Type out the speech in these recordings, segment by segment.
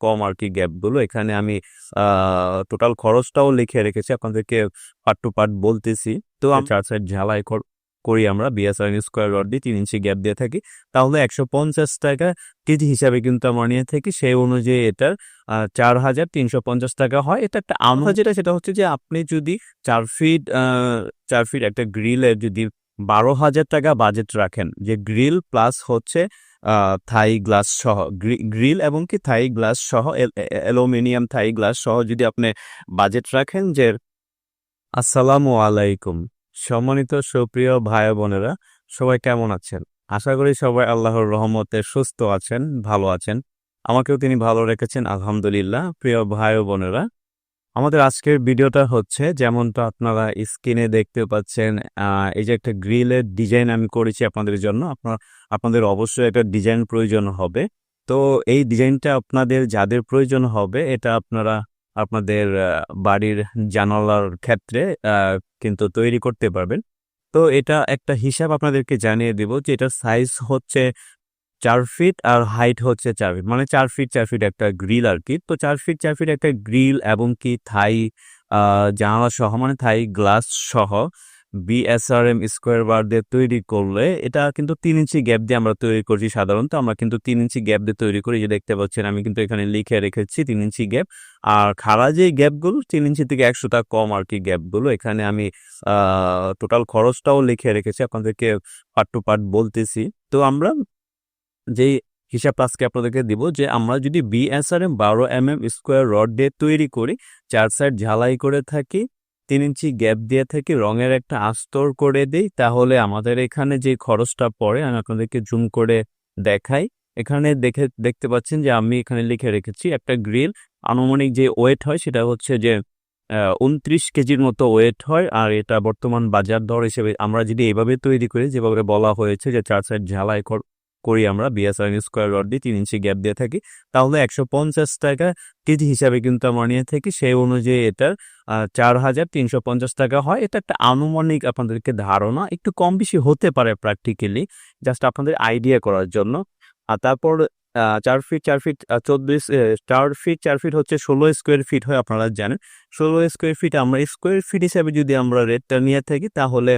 কম আর কি গ্যাপগুলো। এখানে আমি টোটাল খরচটাও লিখে রেখেছি আপনাদেরকে পার্ট টু পার্ট বলতেছি। তো চার সাইড ঝালাই কর- আমরা বিএসআর স্কোয়ার রড দিয়ে তিন ইঞ্চি গ্যাপ দিয়ে থাকি। তাহলে একশো পঞ্চাশ টাকা কেজি হিসাবে কিন্তু আমরা নিয়ে থাকি। সেই অনুযায়ী এটার চার হাজার তিনশো পঞ্চাশ টাকা হয়। এটা একটা আমরা যেটা সেটা হচ্ছে যে আপনি যদি চার ফিট চার ফিট একটা গ্রিলের যদি বারো হাজার টাকা বাজেট রাখেন যে গ্রিল প্লাস হচ্ছে থাই গ্লাস সহ, গ্রি- গ্রিল এবং কি থাই গ্লাস সহ অ্যালুমিনিয়াম থাই গ্লাস সহ যদি আপনি বাজেট রাখেন যে, আসসালামু আলাইকুম। সম্মানিত সুপ্রিয় ভাই বোনেরা, সবাই কেমন আছেন? আশা করি সবাই আল্লাহর রহমতে সুস্থ আছেন, ভালো আছেন। আমাকেও তিনি ভালো রেখেছেন, আলহামদুলিল্লাহ। প্রিয় ভাই বোনেরা আমাদের আজকের ভিডিওটা হচ্ছে যেমনটা আপনারা স্ক্রিনে দেখতে পাচ্ছেন এই যে একটা গ্রিলের ডিজাইন আমি করেছি আপনাদের জন্য। আপনার, আপনাদের অবশ্যই একটা ডিজাইন প্রয়োজন হবে। তো এই ডিজাইনটা আপনাদের যাদের প্রয়োজন হবে, এটা আপনারা আপনাদের বাড়ির জানালার ক্ষেত্রে কিন্তু তৈরি করতে পারবেন। তো এটা একটা হিসাব আপনাদেরকে জানিয়ে দেব যে এটার সাইজ হচ্ছে চার ফিট আর হাইট হচ্ছে চার ফিট মানে চার ফিট চার ফিট একটা গ্রিল আর কি। তো চার ফিট চার ফিট একটা গ্রিল এবং কি থাই জানালা সহ মানে থাই গ্লাস সহ বিএসআরএম স্কোয়ার বার দিয়ে তৈরি করলে এটা কিন্তু তিন ইঞ্চি গ্যাপ দিয়ে আমরা তৈরি করছি সাধারণত। আমরা কিন্তু তিন ইঞ্চি গ্যাপ দিয়ে তৈরি করি। যে দেখতে পাচ্ছেন, আমি কিন্তু এখানে লিখে রেখেছি তিন ইঞ্চি গ্যাপ আর খাড়া যে গ্যাপগুলো তিন ইঞ্চি থেকে একশোটা কম আর কি গ্যাপগুলো এখানে আমি টোটাল খরচটাও লিখে রেখেছি। আপনাদেরকে পার্ট টু পার্ট বলতেছি। তো আমরা যেই হিসাব আজকে আপনাদেরকে দিব যে আমরা যদি বিএসআরএম বারো এম এম স্কোয়ার রড দিয়ে তৈরি করি, চার সাইড ঝালাই করে থাকি, তিন ইঞ্চি গ্যাপ দিয়ে থাকি, রঙের একটা আস্তর করে দিই, তাহলে আমাদের এখানে যে খরচটা পড়ে, আমি আপনাদেরকে জুম করে দেখাই। এখানে দেখে, দেখতে পাচ্ছেন যে আমি এখানে লিখে রেখেছি একটা গ্রিল আনুমানিক যে ওয়েট হয়, সেটা হচ্ছে যে উনত্রিশ কেজির মতো ওয়েট হয়, আর এটা বর্তমান বাজার দর হিসেবে আমরা যদি এভাবে তৈরি করি, যেভাবে বলা হয়েছে যে চার সাইড ঝালাই কর- আমরা বিএসআর স্কোয়ার রড দিয়ে তিন ইঞ্চি গ্যাপ দিয়ে থাকি। তাহলে একশো পঞ্চাশ টাকা কেজি হিসাবে কিন্তু আমরা নিয়ে থাকি। সেই অনুযায়ী এটার চার হাজার তিনশো পঞ্চাশ টাকা হয়। এটা একটা আনুমানিক আপনাদেরকে ধারণা। একটু কম বেশি হতে পারে প্র্যাকটিক্যালি জাস্ট আপনাদের আইডিয়া করার জন্য। আর তারপর চার ফিট চার ফিট চব্বিশ চার ফিট চার ফিট হচ্ছে ষোলো স্কোয়ার ফিট হয় আপনারা জানেন। ষোলো স্কোয়ার ফিট আমরা স্কোয়ার ফিট হিসাবে যদি আমরা রেটটা নিয়ে থাকি, তাহলে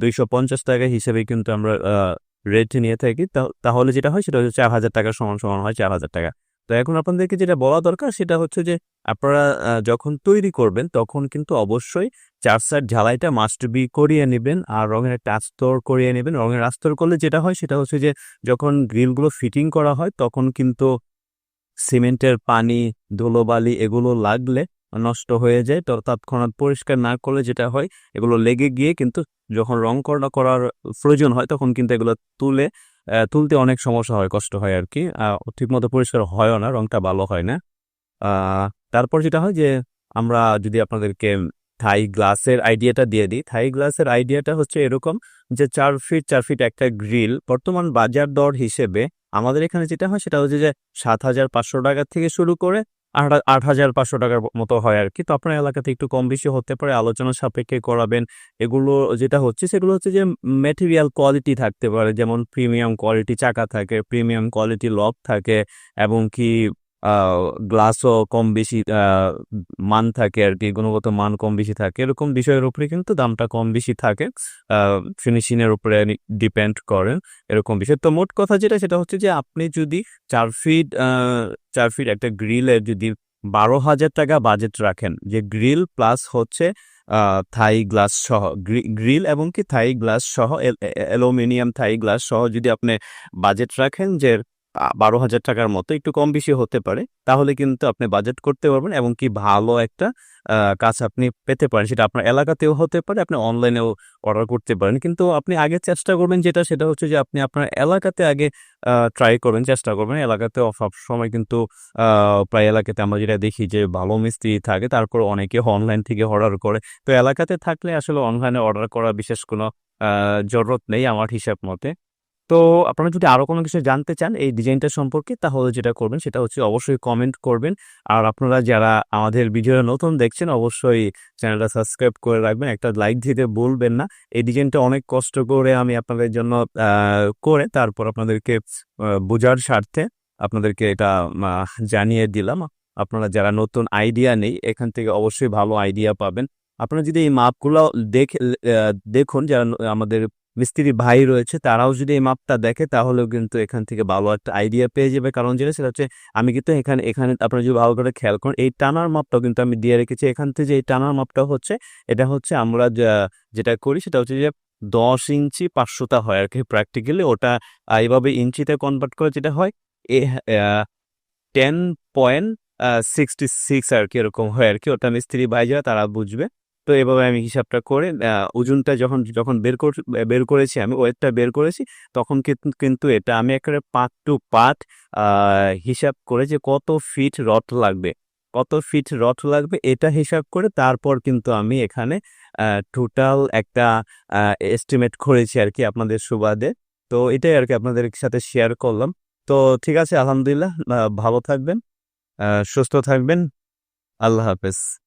দুইশো পঞ্চাশ টাকা হিসেবে কিন্তু আমরা রেট নিয়ে থাকি তাহলে যেটা হয় সেটা হচ্ছে চার হাজার টাকা সমান সমান হয় চার হাজার টাকা। তো এখন আপনাদেরকে যেটা বলা দরকার সেটা হচ্ছে যে, আপনারা যখন তৈরি করবেন তখন কিন্তু অবশ্যই চার সাইড ঝালাইটা মাস্ট বি করিয়ে নেবেন আর রঙের একটা আস্তর করিয়ে নেবেন। রঙের আস্তর করলে যেটা হয় সেটা হচ্ছে যে, যখন গ্রিলগুলো ফিটিং করা হয় তখন কিন্তু সিমেন্টের পানি ধুলোবালি এগুলো লাগলে নষ্ট হয়ে যায়, তো তৎক্ষণাৎ পরিষ্কার না করলে যেটা হয়, এগুলো লেগে গিয়ে কিন্তু যখন রং করা, করার প্রয়োজন হয়, তখন কিন্তু এগুলো তুলে তুলতে অনেক সমস্যা হয়, কষ্ট হয় আর কি। ঠিক মতো পরিষ্কার হয়ও না, রংটা ভালো হয় না। তারপর যেটা হয় যে, আমরা যদি আপনাদেরকে থাই গ্লাসের আইডিয়াটা দিয়ে দিই, থাই গ্লাসের আইডিয়াটা হচ্ছে এরকম যে, চার ফিট চার ফিট একটা গ্রিল, বর্তমান বাজার দর হিসেবে আমাদের এখানে যেটা হয়, সেটা হচ্ছে যে, সাত হাজার পাঁচশো টাকা থেকে শুরু করে আট হাজার পাঁচশো টাকার মতো হয় আর কি। তো আপনার এলাকাতে একটু কম বেশি হতে পারে, আলোচনা সাপেক্ষে করাবেন। এগুলো যেটা হচ্ছে, সেগুলো হচ্ছে যে ম্যাটেরিয়াল কোয়ালিটি থাকতে পারে। যেমন প্রিমিয়াম কোয়ালিটি চাকা থাকে প্রিমিয়াম কোয়ালিটি লক থাকে, এবং কি গ্লাসও কম বেশি মান থাকে আর কি, গুণগত মান কম বেশি থাকে। এরকম বিষয়ের উপরে কিন্তু দামটা কম বেশি থাকে ফিনিশিংয়ের উপরে ডিপেন্ড করেন এরকম বিষয়। তো মোট কথা যেটা, সেটা হচ্ছে যে আপনি যদি চার ফিট চার ফিট একটা গ্রিলের যদি বারো হাজার টাকা বাজেট রাখেন, যে গ্রিল প্লাস হচ্ছে থাই গ্লাস সহ গ্রিল এবং কি থাই গ্লাস সহ অ্যালুমিনিয়াম থাই গ্লাস সহ যদি আপনি বাজেট রাখেন যে বারো হাজার টাকার মতো, একটু কম বেশি হতে পারে। তাহলে কিন্তু আপনি বাজেট করতে পারবেন এবং কি ভালো একটা কাজ আপনি পেতে পারেন। সেটা আপনার এলাকাতেও হতে পারে, আপনি অনলাইনেও অর্ডার করতে পারেন। কিন্তু আপনি আগে চেষ্টা করবেন যেটা, সেটা হচ্ছে যে আপনি আপনার এলাকাতে আগে ট্রাই করবেন, চেষ্টা করবেন। এলাকাতে সব সময় কিন্তু প্রায় এলাকাতে আমরা যেটা দেখি যে ভালো মিস্ত্রি থাকে, তারপর অনেকে অনলাইন থেকে অর্ডার করে। তো এলাকাতে থাকলে আসলে অনলাইনে অর্ডার করা বিশেষ কোনো জরুরত নেই আমার হিসাব মতে। তো আপনারা যদি আরও কোনো কিছু জানতে চান এই ডিজাইনটা সম্পর্কে, তাহলে যেটা করবেন সেটা হচ্ছে অবশ্যই কমেন্ট করবেন। আর আপনারা যারা আমাদের ভিডিওটা নতুন দেখছেন, অবশ্যই চ্যানেলটা সাবস্ক্রাইব করে রাখবেন। একটা লাইক দিতে বলবেন না। এই ডিজাইনটা অনেক কষ্ট করে আমি আপনাদের জন্য করে তারপর আপনাদেরকে বোঝার স্বার্থে আপনাদেরকে এটা জানিয়ে দিলাম। আপনারা যারা নতুন আইডিয়া নেই, এখান থেকে অবশ্যই ভালো আইডিয়া পাবেন। আপনারা যদি এই মাপগুলো দেখে দেখুন, যারা আমাদের মিস্ত্রি ভাই রয়েছে, তারাও যদি এই মাপটা দেখে, তাহলেও কিন্তু এখান থেকে ভালো একটা আইডিয়া পেয়ে যাবে। কারণ যেটা, সেটা হচ্ছে আমি কিন্তু এখানে এখানে আপনারা যদি ভালো করে খেয়াল করেন, এই টানার মাপটাও কিন্তু আমি দিয়ে রেখেছি। এখান থেকে যে এই টানার মাপটা হচ্ছে, এটা হচ্ছে আমরা যেটা করি, সেটা হচ্ছে যে দশ ইঞ্চি পাঁচশোটা হয় আর কি প্র্যাকটিক্যালি ওটা এইভাবে ইঞ্চিতে কনভার্ট করে যেটা হয়, এ টেন পয়েন্ট সিক্সটি সিক্স আর কি এরকম হয় আর কি। ওটা মিস্ত্রি ভাই যারা, তারা বুঝবে। তো এভাবে আমি হিসাবটা করে ওজনটা যখন যখন বের বের করেছি, আমি ওয়েটটা বের করেছি, তখন কিন্তু এটা আমি একেবারে পার্ট টু পার্ট হিসাব করে যে কত ফিট রড লাগবে, কত ফিট রড লাগবে, এটা হিসাব করে তারপর কিন্তু আমি এখানে টোটাল একটা এস্টিমেট করেছি আর কি আপনাদের সুবাদে। তো এটাই আর কি আপনাদের সাথে শেয়ার করলাম। তো ঠিক আছে, আলহামদুলিল্লাহ ভালো থাকবেন সুস্থ থাকবেন, আল্লাহ হাফেজ।